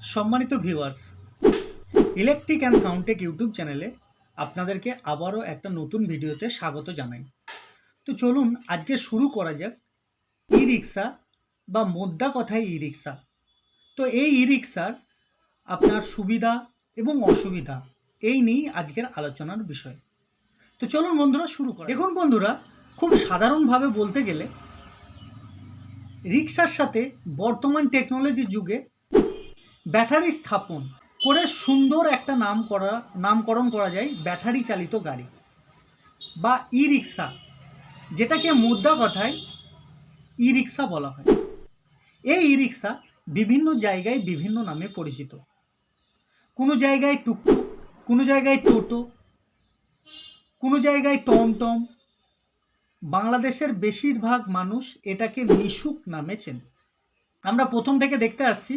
সম্মানিত viewers electric and soundtech YouTube চ্যানেলে আপনাদেরকে আবারও একটা নতুন ভিডিওতে স্বাগত জানাই। তো চলুন আজকে শুরু করা যাক ই রিক্সা বা মোদ্দা কথায় ই রিক্সা তো এই ই রিক্সার আপনার সুবিধা এবং অসুবিধা, এই নিয়েই আজকের আলোচনার বিষয়। তো চলুন বন্ধুরা শুরু করা দেখুন বন্ধুরা, খুব সাধারণভাবে বলতে গেলে রিক্সার সাথে বর্তমান টেকনোলজির যুগে ব্যাটারি স্থাপন করে সুন্দর একটা নাম করা, নামকরণ করা যায় ব্যাটারি চালিত গাড়ি বা ই রিক্সা যেটাকে মুদ্রা কথায় ই রিক্সা বলা হয়। এই ই রিক্সা বিভিন্ন জায়গায় বিভিন্ন নামে পরিচিত। কোনো জায়গায় টুকটুক, কোনো জায়গায় টোটো, কোনো জায়গায় টমটম। বাংলাদেশের বেশিরভাগ মানুষ এটাকে মিশুক নামে চেনে। আমরা প্রথম থেকে দেখতে আসছি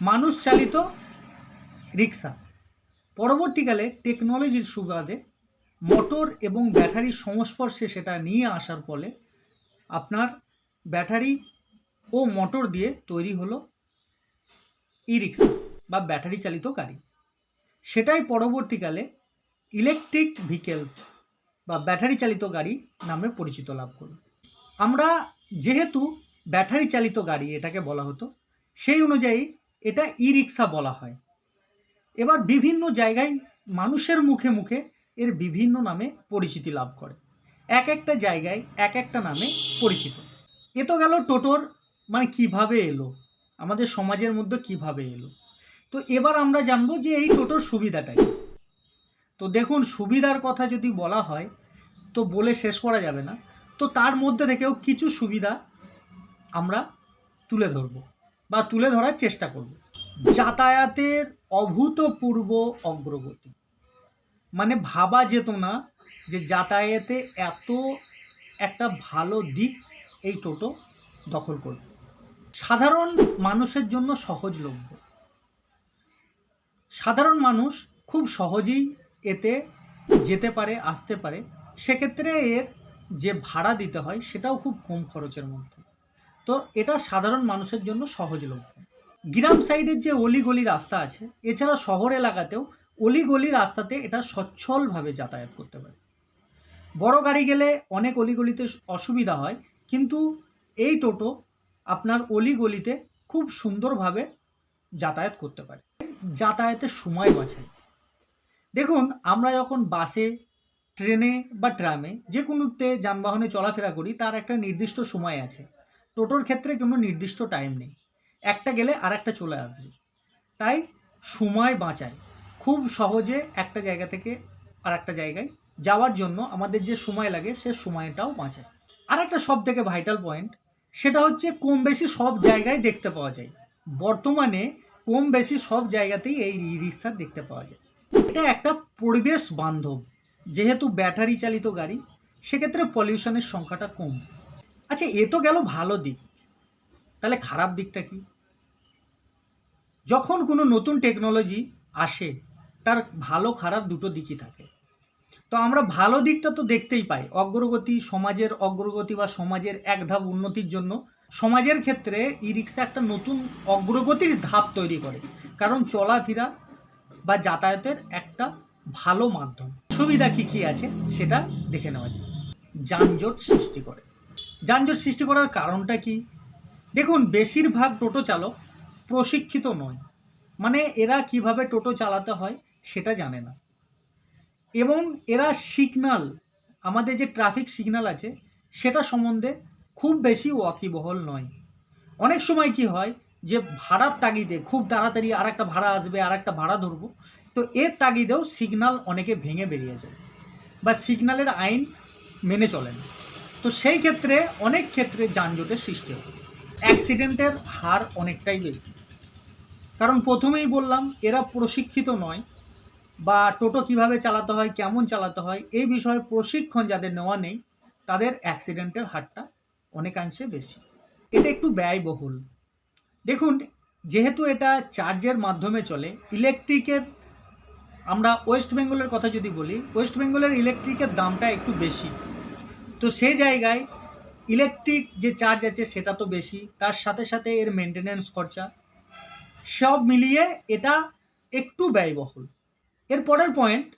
মানুষ চালিত রিক্সা পরবর্তীকালে টেকনোলজির সুবাদে মোটর এবং ব্যাটারির সংস্পর্শে সেটা নিয়ে আসার ফলে আপনার ব্যাটারি ও মোটর দিয়ে তৈরি হলো ই রিক্সা বা ব্যাটারি চালিত গাড়ি। সেটাই পরবর্তীকালে ইলেকট্রিক ভেহিকেলস বা ব্যাটারি চালিত গাড়ি নামে পরিচিত লাভ করল। আমরা যেহেতু ব্যাটারি চালিত গাড়ি এটাকে বলা হতো, সেই অনুযায়ী এটা ই রিক্সা বলা হয়। এবার বিভিন্ন জায়গায় মানুষের মুখে মুখে এর বিভিন্ন নামে পরিচিতি লাভ করে। এক একটা জায়গায় এক একটা নামে পরিচিত। এ তো গেল টোটোর মানে কীভাবে এলো? আমাদের সমাজের মধ্যে কীভাবে এলো? তো এবার আমরা জানব যে এই টোটোর সুবিধাটা কি? তো দেখুন, সুবিধার কথা যদি বলা হয়, তো বলে শেষ করা যাবে না। তো তার মধ্যে থেকেও কিছু সুবিধা আমরা তুলে ধরব। বা তুলে ধরার চেষ্টা করব। যাতায়াতের অভূতপূর্ব অগ্রগতি। মানে ভাবা যেত না যে যাতায়াতে এত একটা ভালো দিক এই টোটো দখল করবে। সাধারণ মানুষের জন্য সহজলভ্য। সাধারণ মানুষ খুব সহজেই এতে যেতে পারে, আসতে পারে। সেক্ষেত্রে এর যে ভাড়া দিতে হয় সেটাও খুব কম খরচের মধ্যে। তো এটা সাধারণ মানুষের জন্য সহজলভ্য গ্রাম সাইডের যে অলিগলি রাস্তা আছে, এছাড়া শহর এলাকাতেও অলিগলি রাস্তাতে এটা সচ্ছলভাবে যাতায়াত করতে পারে। বড় গাড়ি গেলে অনেক অলিগলিতে অসুবিধা হয়, কিন্তু এই টোটো আপনার অলিগলিতে খুব সুন্দরভাবে যাতায়াত করতে পারে। যাতায়াতের সময় বাঁচায়। দেখুন, আমরা যখন বাসে, ট্রেনে বা ট্রামে যে কোনোতে যানবাহনে চলাফেরা করি, তার একটা নির্দিষ্ট সময় আছে। টোটোর ক্ষেত্রে কোনো নির্দিষ্ট টাইম নেই। একটা গেলে আর একটা চলে আসবে। তাই সময় বাঁচায় খুব সহজে একটা জায়গা থেকে আর একটা জায়গায় যাওয়ার জন্য আমাদের যে সময় লাগে, সে সময়টাও বাঁচায় আর একটা সব থেকে ভাইটাল পয়েন্ট সেটা হচ্ছে কম বেশি সব জায়গায় দেখতে পাওয়া যায়। বর্তমানে কম বেশি সব জায়গাতেই এই ই রিক্সা দেখতে পাওয়া যায়। এটা একটা পরিবেশ বান্ধব। যেহেতু ব্যাটারি চালিত গাড়ি, সেক্ষেত্রে পলিউশনের সংখ্যাটা কম। আচ্ছা এ তো গেল ভালো দিক। তাহলে খারাপ দিকটা কি? যখন কোনো নতুন টেকনোলজি আসে, তার ভালো খারাপ দুটো দিকই থাকে। তো আমরা ভালো দিকটা তো দেখতেই পাই। অগ্রগতি সমাজের অগ্রগতি বা সমাজের এক ধাপ উন্নতির জন্য সমাজের ক্ষেত্রে ই রিক্সা একটা নতুন অগ্রগতির ধাপ তৈরি করে। কারণ চলাফেরা বা যাতায়াতের একটা ভালো মাধ্যম। সুবিধা কী কী আছে সেটা দেখে নেওয়া যায় যানজট সৃষ্টি করে। যানজট সৃষ্টি করার কারণটা কি? দেখুন, বেশিরভাগ টোটো চালক প্রশিক্ষিত নয়। মানে এরা কীভাবে টোটো চালাতে হয় সেটা জানে না। এবং এরা সিগনাল, আমাদের যে ট্রাফিক সিগনাল আছে, সেটা সম্বন্ধে খুব বেশি ওয়াকিবহল নয়। অনেক সময় কি হয় যে ভাড়ার তাগিদে খুব তাড়াতাড়ি আর একটা ভাড়া আসবে আর একটা ভাড়া ধরবো, তো এর তাগিদেও সিগনাল অনেকে ভেঙে বেরিয়ে যায় বা সিগনালের আইন মেনে চলে না। তো সেই ক্ষেত্রে অনেক ক্ষেত্রে যানজটের সৃষ্টি হয়। অ্যাক্সিডেন্টের হার অনেকটাই বেশি। কারণ প্রথমেই বললাম, এরা প্রশিক্ষিত নয় বা টোটো কীভাবে চালাতে হয়, কেমন চালাতে হয় এই বিষয়ে প্রশিক্ষণ যাদের নেওয়া নেই, তাদের অ্যাক্সিডেন্টের হারটা অনেকাংশে বেশি। এটা একটু ব্যয়বহুল। দেখুন, যেহেতু এটা চার্জের মাধ্যমে চলে ইলেকট্রিকের আমরা ওয়েস্ট বেঙ্গলের কথা যদি বলি ওয়েস্ট বেঙ্গলের ইলেকট্রিকের দামটা একটু বেশি। তো সেই জায়গায় ইলেকট্রিক যে চার্জ আছে সেটা তো বেশি, তার সাথে সাথে এর মেনটেনেন্স খরচা, সব মিলিয়ে এটা একটু ব্যয়বহুল। এর পরের পয়েন্ট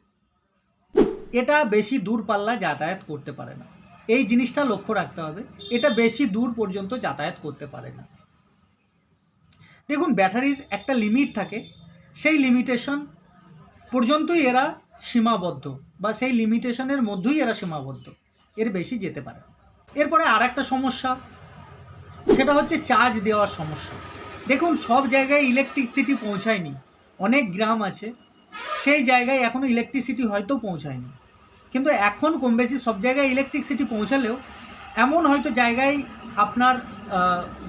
এটা বেশি দূর পাল্লা যাতায়াত করতে পারে না। এই জিনিসটা লক্ষ্য রাখতে হবে, এটা বেশি দূর পর্যন্ত যাতায়াত করতে পারে না। দেখুন, ব্যাটারির একটা লিমিট থাকে, সেই লিমিটেশন পর্যন্তই এরা সীমাবদ্ধ, বা সেই লিমিটেশনের মধ্যেই এরা সীমাবদ্ধ। এর বেশি যেতে পারে। এরপরে আর একটা সমস্যা, সেটা হচ্ছে চার্জ দেওয়ার সমস্যা। দেখুন, সব জায়গায় ইলেকট্রিসিটি পৌঁছায়নি। অনেক গ্রাম আছে, সেই জায়গায় এখনও ইলেকট্রিসিটি হয়তো পৌঁছায়নি। কিন্তু এখন কম বেশি সব জায়গায় ইলেকট্রিসিটি পৌঁছালেও এমন হয়তো জায়গায় আপনার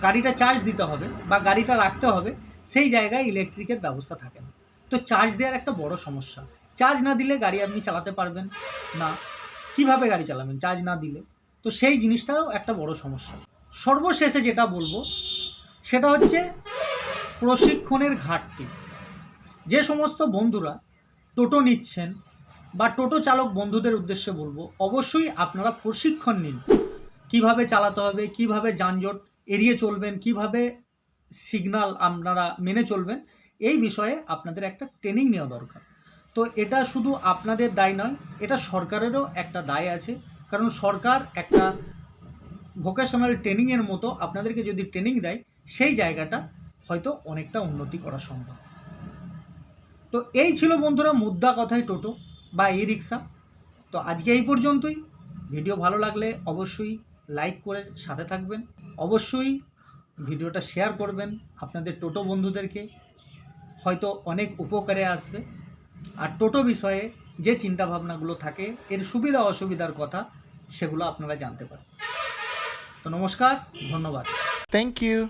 গাড়িটা চার্জ দিতে হবে বা গাড়িটা রাখতে হবে, সেই জায়গায় ইলেকট্রিকের ব্যবস্থা থাকে না। তো চার্জ দেওয়ার একটা বড় সমস্যা। চার্জ না দিলে গাড়ি আপনি চালাতে পারবেন না। কীভাবে গাড়ি চালাবেন? চার্জ না দিলে। তো সেই জিনিসটাও একটা বড় সমস্যা। সর্বশেষে যেটা বলব, সেটা হচ্ছে প্রশিক্ষণের ঘাটতি। যে সমস্ত বন্ধুরা টোটো নিচ্ছেন বা টোটো চালক বন্ধুদের উদ্দেশ্যে বলব, অবশ্যই আপনারা প্রশিক্ষণ নিন। কীভাবে চালাতে হবে, কীভাবে যানজট এড়িয়ে চলবেন, কীভাবে সিগন্যাল আপনারা মেনে চলবেন, এই বিষয়ে আপনাদের একটা ট্রেনিং নেওয়া দরকার। তো এটা শুধু আপনাদের দায় নয়, এটা সরকারেরও একটা দায় আছে। কারণ সরকার একটা ভোকেশনাল ট্রেনিংয়ের মতো আপনাদেরকে যদি ট্রেনিং দেয়, সেই জায়গাটা হয়তো অনেকটা উন্নতি করা সম্ভব। তো এই ছিল বন্ধুরা মুদ্রা কথায় টোটো বা ই রিক্সা। তো আজকে এই পর্যন্তই। ভিডিও ভালো লাগলে অবশ্যই লাইক করে সাথে থাকবেন। অবশ্যই ভিডিওটা শেয়ার করবেন আপনাদের টোটো বন্ধুদেরকে। হয়তো অনেক উপকারে আসবে। আর টোটো বিষয়ে যে চিন্তা ভাবনাগুলো থাকে, এর সুবিধা অসুবিধার কথা সেগুলো আপনারা জানতে পারেন তো নমস্কার, ধন্যবাদ থ্যাংক you.